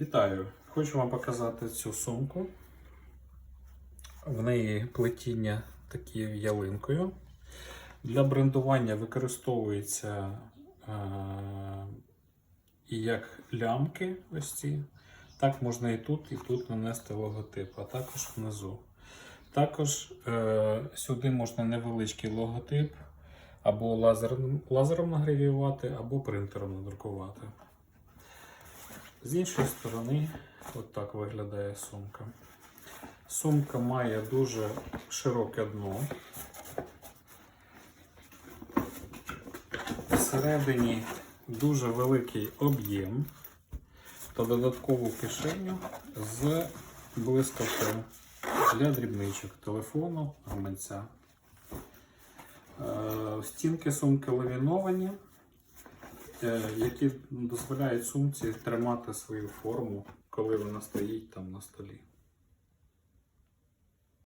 Вітаю! Хочу вам показати цю сумку. В неї плетіння такі ялинкою. Для брендування використовується е, і як лямки ось ці. Так можна і тут, і тут нанести логотип, а також внизу. Також е, сюди можна невеличкий логотип або лазером, лазером награвіювати, або принтером надрукувати. З іншої сторони, от так виглядає сумка. Сумка має дуже широке дно. Всередині дуже великий об'єм та додаткову кишеню з блискавкою для дрібничок телефону, гаманця. Е, Стінки сумки ламіновані, які дозволяють сумці тримати свою форму, коли вона стоїть там на столі.